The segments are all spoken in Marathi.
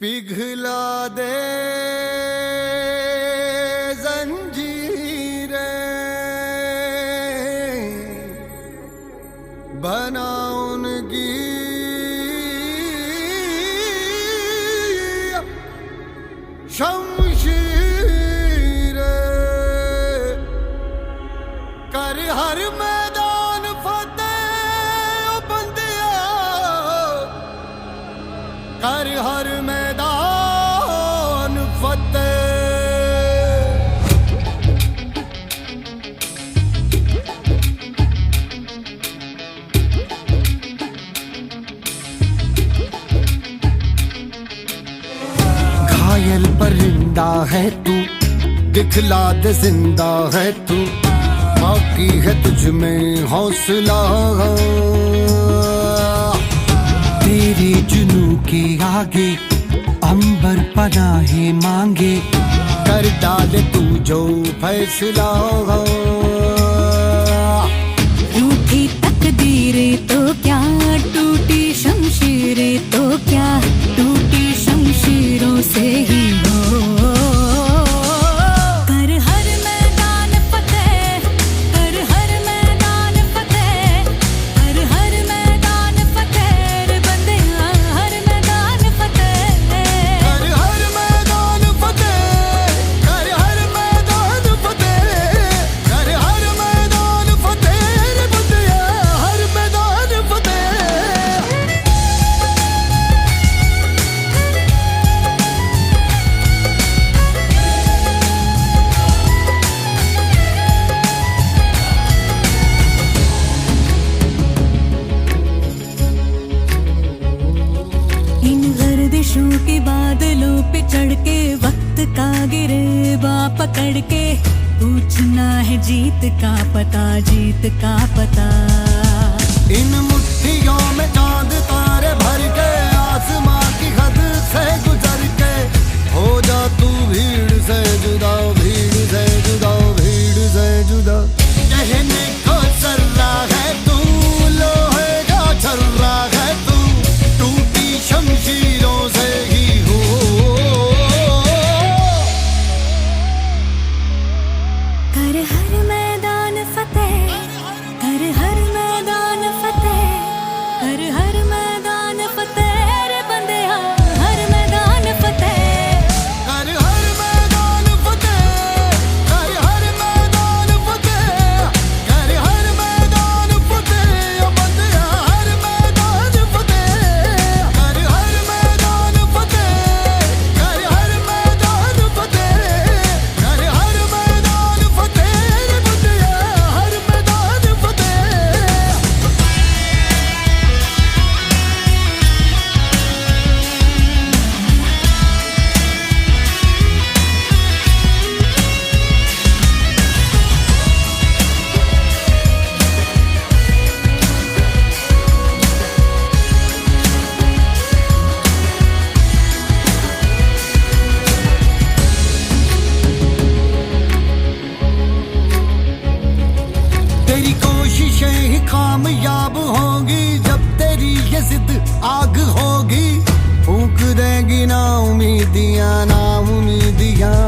पिघला दे. पायल परिंदा है तू दिखला दे ज़िंदा है तू। बाकी है तुझ में हौसला। तेरे जुनू के आगे अंबर पनाहे मांगे, कर डाल तू जो फैसला। तकदीरें तो क्या टूटी शमशीरें तो seguir. मेरे पकड़ के पूछना है जीत का पता, जीत का पता। इन मुट्ठियों में चाँद तारे भर के, आसमां की हद से गुजर के। हो जा तू भीड़ से जुदा, भीड़ से जुदा, भीड़ से जुदा। कहने ਦੀਆਂ ਨਾ ਉਮੀਦੀਆਂ।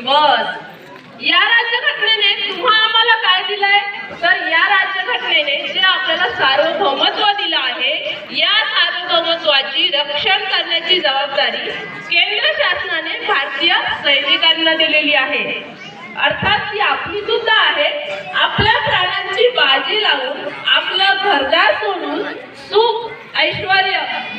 बस या राज्यघटनेने तुम्हा आम्हाला काय दिलंय? तर या राज्यघटनेने जे आपल्याला सार्वभौमत्व दिलं आहे या सार्वभौमत्वाची रक्षण करण्याची जबाबदारी केंद्र शासनाने भारतीय सैनिकांना दिलेली आहे. अर्थात ती आपली सुद्धा आहे. आपल्या प्राण्यांची बाजी लावून आपलं घरदार सोडून सुख ऐश्वर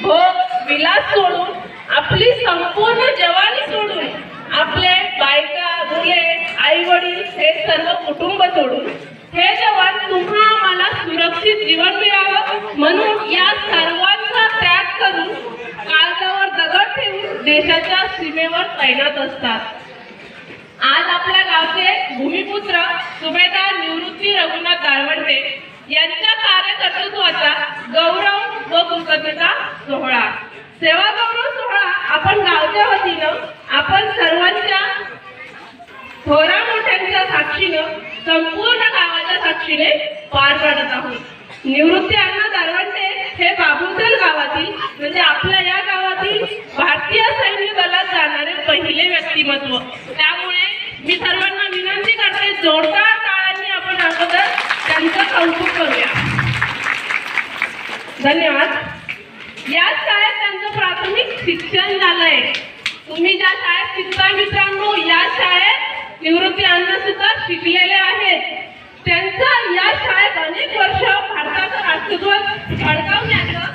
भोग विलास सोडून आपली संपूर्ण जवानी सोडून आपले बायका मुले आई वडील हे सर्व कुटुंब सोडून हे जवान तुम्हा आम्हाला सुरक्षित जीवन मिळावं म्हणून या सर्वांचा त्याग करून कागदावर दगड ठेवून देशाच्या सीमेवर तैनात असतात. आज आपल्या गावचे भूमिपुत्र सुभेदार निवृत्ती रघुनाथ दाळवंटे यांच्या कार्यकर्तृत्वाचा गौरव व कृतज्ञता सोहळा. सेवा गौरव सोहळा आपण गावच्या वतीनं आपण सर्वांच्या थोरा मोठ्यांच्या साक्षीनं संपूर्ण गावाच्या साक्षीने पार पाडत आहोत. निवृत्ती अण्णा दारवंटे हे बाबुसर गावातील म्हणजे आपल्या या गावातील भारतीय सैन्य दलात जाणारे पहिले व्यक्तिमत्व. त्यामुळे मी सर्वांना विनंती करते जोरदार टाळ्यांनी आपण अगोदर त्यांचं कौतुक करूया. धन्यवाद. याच काळात त्यांचं प्राथमिक शिक्षण झालंय. तुम्ही ज्या शाळेत शिकता मित्रांनो या शाळेत निवृत्ती अन्न सुद्धा शिकलेले आहेत. त्यांचा या शाळेत अनेक वर्ष भारताचं राष्ट्रध्वज फडकावण्याचं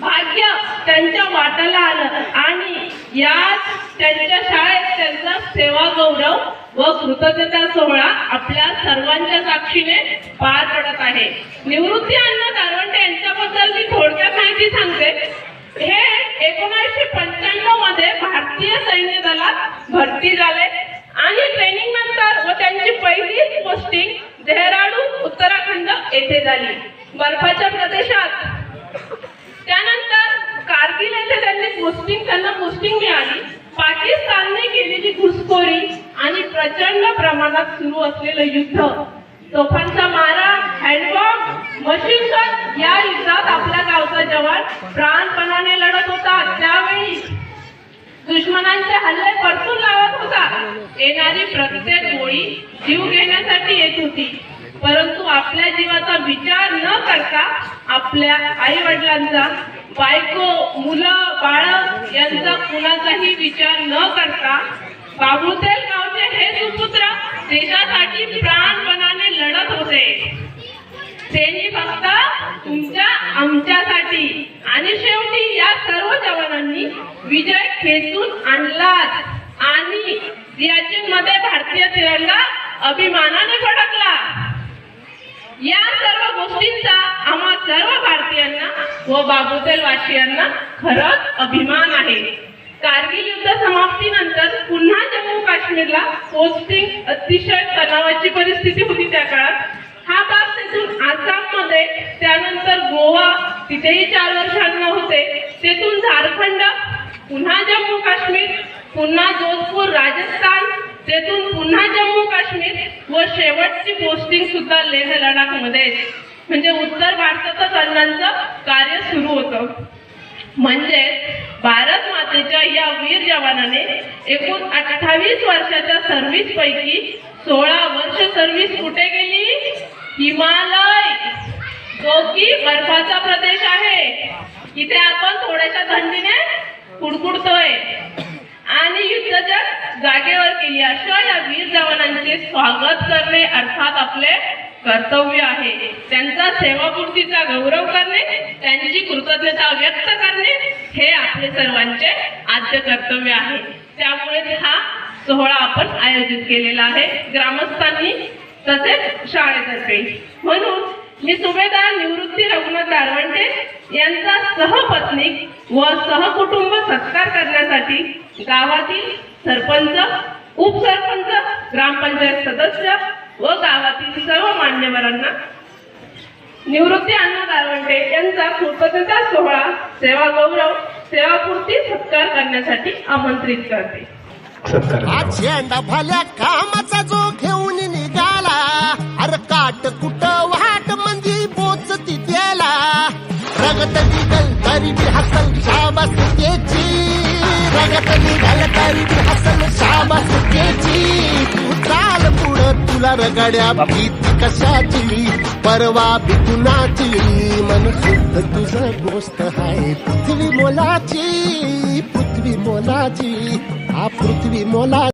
भाग्य त्यांच्या वाट्याला आलं. आणि याच त्यांच्या शाळेत त्यांचा सेवा गौरव व कृतज्ञता सोहळा आपल्या सर्वांच्या साक्षीने पार पडत आहे. निवृत्ती अन्न दारवंटे यांच्याबद्दल मी थोडक्यात माहिती सांगते. हे एकोणीसशे पंच्याण्णव भरती झाले. आणि ट्रेनिंग नंतर व त्यांची पहिली पोस्टिंग देहराडू उत्तराखंड येथे झाली. बर्फाच्या प्रदेशात. त्यानंतर कारगिल येथे त्यांनी पोस्टिंग त्यांना पोस्टिंग मिळाली. पाकिस्तानने केलेली घुसखोरी आणि प्रचंड प्रमाणात सुरू असलेलं युद्ध. तोफांचा मारा हँडबॉम्ब मशीन गन या युद्धात आपल्या गावचा जवान प्राणपणाने लढत होता. त्यावेळी दुश्मनांचे हल्ले परतून लावत होता. येणारी प्रत्येक गोळी जीव घेण्यासाठी येत होती. परंतु आपल्या जीवाचा विचार न करता आपल्या आई वडिलांचा बायको मुलं बाळ यांचा कुणाचाही विचार न करता बाबुतेल गावचे हे सुपुत्र देशासाठी प्राणपणाने लढत होते. त्यांनी फक्त तुमच्या आमच्यासाठी. आणि शेवटी या सर्व जवानांनी विजय खेचून आणला आणि मध्ये भारतीय तिरंगा अभिमानाने फडकला. या सर्व गोष्टींचा आम्हा सर्व भारतीयांना व बाबुतेल वासियांना खरंच अभिमान आहे. कारगिल युद्ध समाप्तीनंतर पुन्हा जम्मू काश्मीरला पोस्टिंग अतिशय तणावाची परिस्थिती होती त्या काळात. हा भाग तिथून आसाममध्ये त्यानंतर गोवा तिथेही चार वर्षांना होते. तेथून झारखंड पुन्हा जम्मू काश्मीर पुन्हा जोधपूर राजस्थान तेथून पुन्हा जम्मू काश्मीर व शेवटची पोस्टिंग सुद्धा लेह लडाखमध्ये म्हणजे उत्तर भारतातच अण्णांचं कार्य सुरू होतं. म्हणजे भारत मातेच्या या वीर जवानाने एकूण अठ्ठावीस वर्षाच्या सर्व्हिस पैकी सोळा वर्ष सर्व्हिस कुठे गेली? हिमालय. जो की? बर्फाचा प्रदेश आहे. इथे आपण थोड्याशा थंडीने कुडकुडतोय. आणि युद्धाच्या जागेवर केली अशा या वीर जवानांचे स्वागत करणे अर्थात आपले कर्तव्य आहे. त्यांचा सेवापूर्तीचा गौरव करणे त्यांची कृतज्ञता व्यक्त करणे हे आपले सर्वांचे आद्य कर्तव्य आहे. त्यामुळे हा सोहळा आपण आयोजित केलेला आहे. ग्रामस्थांनी तसेच शाळेतर्फे. म्हणून मी सुभेदार निवृत्ती रघुनाथ दारवंटे यांचा सहपत्नीक व सहकुटुंब सत्कार करण्यासाठी गावातील सरपंच उपसरपंच ग्रामपंचायत सदस्य व गावातील सर्व मान्यवरांना निवृत्ती अण्णा दारवंटे यांचा कृतज्ञता सोहळा सेवा गौरव सेवापूर्ती सत्कार करण्यासाठी आमंत्रित करते. आज झेंडा भल्या कामाचा जो घेऊ गरीब सुकेची तू पुढं तुला रगड्या भीती कशाची? परवा बी मन शुद्ध तुझं गोष्ट आहे. पृथ्वी मोलाची पृथ्वी मोलाची. हा पृथ्वी मोला